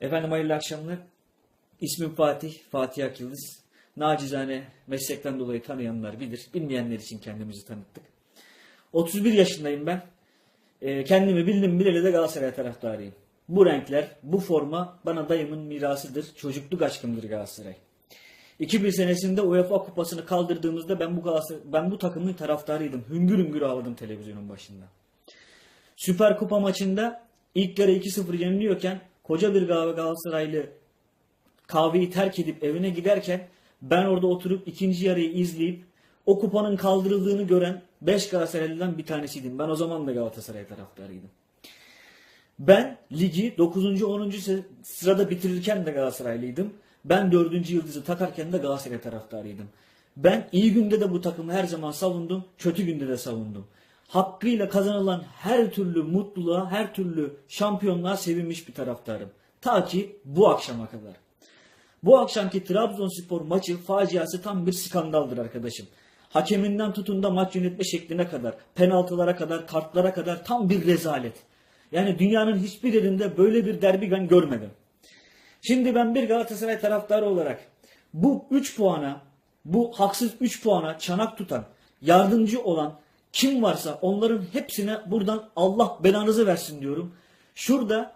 Efendim hayırlı akşamlar. İsmim Fatih, Fatih Akyıldız. Nacizane meslekten dolayı tanıyanlar bilir. Bilmeyenler için kendimizi tanıttık. 31 yaşındayım ben. Ee, kendimi bildim bileli de Galatasaray taraftarıyım. Bu renkler, bu forma bana dayımın mirasıdır. Çocukluk aşkımdır Galatasaray. 2000 senesinde UEFA kupasını kaldırdığımızda ben bu Galatasaray, ben bu takımın taraftarıydım. Hüngür hüngür ağladım televizyonun başında. Süper Kupa maçında ilk yarı 2-0 yeniliyorken koca bir Gal- Galatasaraylı kahveyi terk edip evine giderken ben orada oturup ikinci yarıyı izleyip o kupanın kaldırıldığını gören 5 Galatasaraylı'dan bir tanesiydim. Ben o zaman da Galatasaray taraftarıydım. Ben ligi 9. 10. sı- sırada bitirirken de Galatasaraylıydım. Ben 4. yıldızı takarken de Galatasaray taraftarıydım. Ben iyi günde de bu takımı her zaman savundum, kötü günde de savundum. Hakkıyla kazanılan her türlü mutluluğa, her türlü şampiyonluğa sevinmiş bir taraftarım. Ta ki bu akşama kadar. Bu akşamki Trabzonspor maçı faciası tam bir skandaldır arkadaşım. Hakeminden tutun da maç yönetme şekline kadar, penaltılara kadar, kartlara kadar tam bir rezalet. Yani dünyanın hiçbir yerinde böyle bir derbi ben görmedim. Şimdi ben bir Galatasaray taraftarı olarak bu 3 puana, bu haksız 3 puana çanak tutan, yardımcı olan kim varsa onların hepsine buradan Allah belanızı versin diyorum. Şurada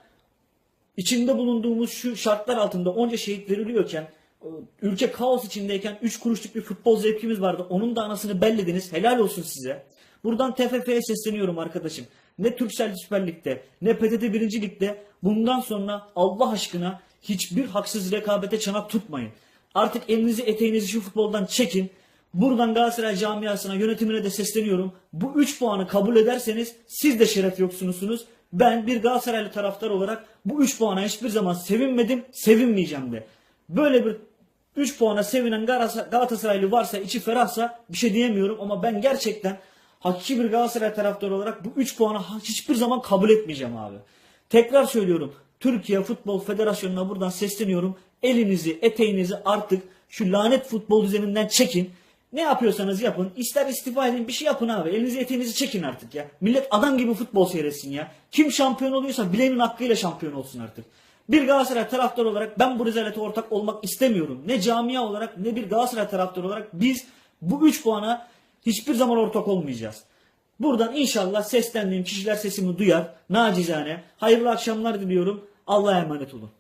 içinde bulunduğumuz şu şartlar altında onca şehit veriliyorken e, ülke kaos içindeyken 3 kuruşluk bir futbol zevkimiz vardı. Onun da anasını bellediniz. Helal olsun size. Buradan TFF'ye sesleniyorum arkadaşım. Ne Türksel Süper Lig'de ne PTT 1. Lig'de bundan sonra Allah aşkına hiçbir haksız rekabete çanak tutmayın. Artık elinizi eteğinizi şu futboldan çekin. Buradan Galatasaray camiasına yönetimine de sesleniyorum. Bu 3 puanı kabul ederseniz siz de şeref yoksunusunuz. Ben bir Galatasaraylı taraftar olarak bu 3 puana hiçbir zaman sevinmedim, sevinmeyeceğim de. Böyle bir 3 puana sevinen Galatasaray- Galatasaraylı varsa, içi ferahsa bir şey diyemiyorum ama ben gerçekten hakiki bir Galatasaray taraftarı olarak bu 3 puanı hiçbir zaman kabul etmeyeceğim abi. Tekrar söylüyorum. Türkiye Futbol Federasyonu'na buradan sesleniyorum. Elinizi, eteğinizi artık şu lanet futbol düzeninden çekin. Ne yapıyorsanız yapın. İster istifa edin bir şey yapın abi. Elinizi eteğinizi çekin artık ya. Millet adam gibi futbol seyretsin ya. Kim şampiyon oluyorsa bileğinin hakkıyla şampiyon olsun artık. Bir Galatasaray taraftarı olarak ben bu rezalete ortak olmak istemiyorum. Ne camia olarak ne bir Galatasaray taraftarı olarak biz bu 3 puana hiçbir zaman ortak olmayacağız. Buradan inşallah seslendiğim kişiler sesimi duyar. Nacizane hayırlı akşamlar diliyorum. Allah'a emanet olun.